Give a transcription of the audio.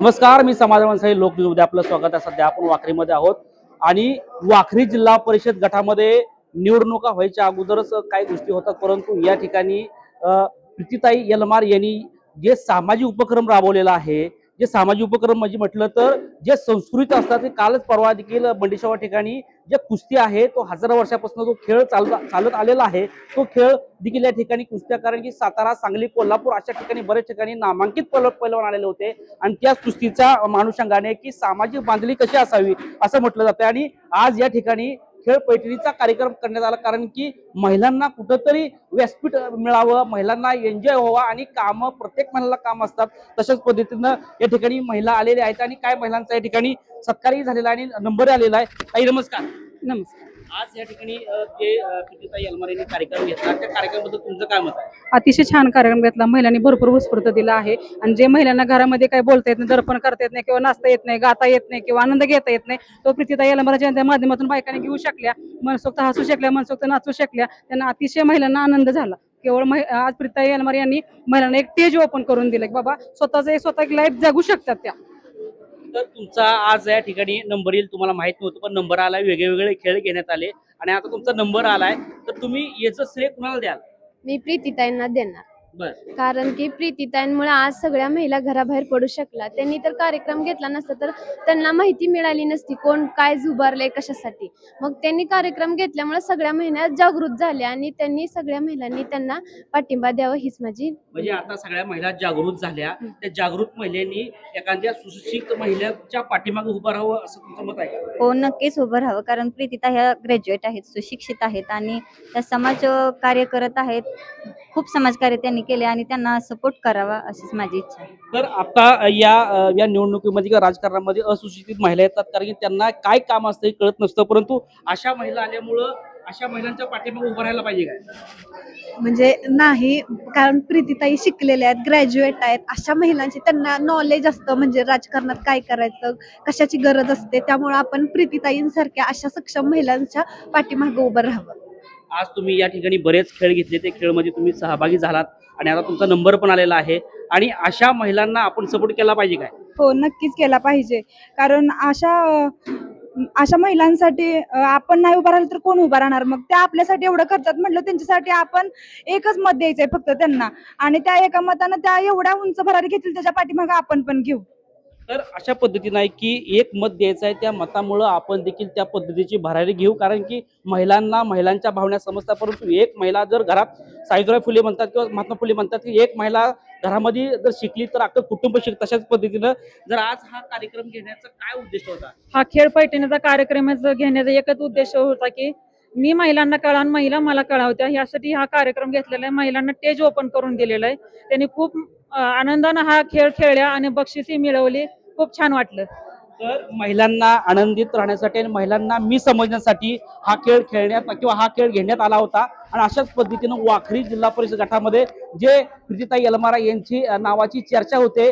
नमस्कार मी समाज माणसाई लोकन्यूजमध्ये आपलं स्वागत आहे. सध्या आपण वाखरीमध्ये आहोत. आणि वाखरी जिल्हा परिषद गटामध्ये निवडणुका व्हायच्या अगोदरच काही गोष्टी होतात. परंतु या ठिकाणी अ, प्रीतीताई यलमार यांनी जे सामाजिक उपक्रम राबवलेला आहे जे सामाजिक उपक्रम म्हणजे म्हटलं तर जे संस्कृत असतात ते कालच परवा देखील बंडिशावा ठिकाणी जे कुस्ती आहे तो हजारो वर्षापासून जो खेळ चालत चालत आलेला आहे तो खेळ देखील या ठिकाणी कुस्त्या कारण की सातारा सांगली कोल्हापूर अशा ठिकाणी बऱ्याच ठिकाणी नामांकित पैलवान आलेले होते. आणि त्याच कुस्तीच्या अनुषंगाने की सामाजिक बांधणी कशी असावी असं म्हटलं जातं आणि आज या ठिकाणी खेळ पैठणीचा कार्यक्रम करण्यात आला. कारण की महिलांना कुठंतरी व्यासपीठ मिळावं महिलांना एन्जॉय व्हावा आणि कामं प्रत्येक महिलाला काम असतात. तशाच पद्धतीनं या ठिकाणी महिला आलेल्या आहेत आणि काय महिलांचा या ठिकाणी सत्कारही झालेला आहे आणि नंबर आलेला आहे. ताई नमस्कार. नमस्कार. आज या ठिकाणी जे यांनी कार्यक्रम घेतला. त्या कार्यक्रमाबद्दल तुमचं काय मत आहे? अतिशय छान कार्यक्रम घेतला. महिलांनी भरपूर उत्स्फूर्त दिला आहे. आणि जे महिलांना घरामध्ये काही बोलता येत नाही दर्पण करता येत नाही किंवा नाचता येत नाही गाता येत नाही किंवा आनंद घेता येत नाही तो प्रीतीताई अलमराच्या माध्यमातून बायकांनी घेऊ शकल्या मनसोक्त हसू शकल्या मनसोक्त नाचू शकल्या. त्यांना अतिशय महिलांना आनंद झाला. केवळ आज प्रीताई यलमार यांनी महिलांना एक तेज ओपन करून दिलं की बाबा स्वतःच एक स्वतः लाईफ जगू शकतात त्या. तर तुमचा आज या ठिकाणी नंबर येईल तुम्हाला माहीत नव्हतं पण नंबर आला वेगळे वेगळे खेळ घेण्यात आले. आणि आता तुमचा नंबर आलाय तर तुम्ही याचं श्रेय कुणाला द्याल? मी प्रीतीताईंना देणार. कारण की प्रीतीताईंमुळे आज सगळ्या महिला घराबाहेर पडू शकला त्यांनी तर कार्यक्रम घेतला नसता तर त्यांना माहिती मिळाली नसती कोण काय झुबारलंय कशासाठी. मग त्यांनी कार्यक्रम घेतल्यामुळे सगळ्या महिला जागृत झाल्या आणि त्यांनी सगळ्या महिलांनी त्यांना पाठिंबा द्यावा हीच माझी म्हणजे आता सगळ्या महिला जागृत झाल्या. त्या जागृत महिलांनी एखाद्या सुशिक्षित महिलेच्या पाठीमागे उभं राहावं असं तुमचं मत आहे का? हो नक्कीच उभं राहावं. कारण प्रीतिता ह्या ग्रॅज्युएट आहेत सुशिक्षित आहेत आणि त्या समाज कार्य करत आहेत. खूप समाजकार्य त्यांनी केले आणि त्यांना सपोर्ट करावा अशीच माझी इच्छा आहे. तर आता या या निवडणुकीमध्ये किंवा राजकारणामध्ये असूचित महिला येतात कारण की त्यांना काय काम असतं हे कळत नसतं. परंतु अशा महिला आल्यामुळं अशा महिलांच्या पाठीमागे उभं राहायला पाहिजे काय? म्हणजे नाही कारण प्रीतीताई शिकलेल्या आहेत ग्रॅज्युएट आहेत. अशा महिलांची त्यांना नॉलेज असतं म्हणजे राजकारणात काय करायचं कशाची गरज असते. त्यामुळे आपण प्रीतीताईंसारख्या अशा सक्षम महिलांच्या पाठीमागे उभं राहावं. आज तुम्ही या ठिकाणी बरेच खेळ घेतले ते खेळमध्ये तुम्ही सहभागी झालात आणि आता तुमचा नंबर पण आलेला आहे. आणि अशा महिलांना आपण सपोर्ट केला पाहिजे काय? हो नक्कीच केला पाहिजे. कारण अशा अशा महिलांसाठी आपण नाही उभा राहिलं तर कोण उभा राहणार? मग त्या आपल्यासाठी एवढं करतात म्हटलं त्यांच्यासाठी आपण एकच मत द्यायचंय फक्त त्यांना. आणि त्या एका मतानं त्या एवढ्या उंच भरारी घेतील त्याच्या पाठीमागे आपण पण घेऊ. तर अशा पद्धतीनं आहे की एक मत द्यायचं आहे त्या मतामुळं आपण देखील त्या पद्धतीची भरारी घेऊ. कारण की महिलांना महिलांच्या भावना समजतात परंतु एक महिला जर घरात सावित्रीबाई फुले म्हणतात किंवा महात्मा फुले म्हणतात की एक महिला घरामध्ये जर शिकली तर अख्खं कुटुंब शिक तशाच पद्धतीनं जर आज हा कार्यक्रम घेण्याचा काय उद्देश होता? हा खेळ पैठणीचा कार्यक्रम घेण्याचा एकच उद्देश होता की मी महिलांना कळा महिला मला कळावत्या. यासाठी हा कार्यक्रम घेतलेला आहे. महिलांना टेज ओपन करून दिलेला आहे. त्यांनी खूप आनंदानं हा खेळ खेळल्या आणि बक्षिसी मिळवली. खूप छान वाटलं. तर महिलांना आनंदित राहण्यासाठी आणि महिलांना मी समजण्यासाठी हा खेळ खेळण्यात किंवा हा खेळ घेण्यात आला होता. आणि अशाच पद्धतीनं वाखरी जिल्हा परिषद गटामध्ये जे प्रीतीताई यलमारा यांची नावाची चर्चा होते.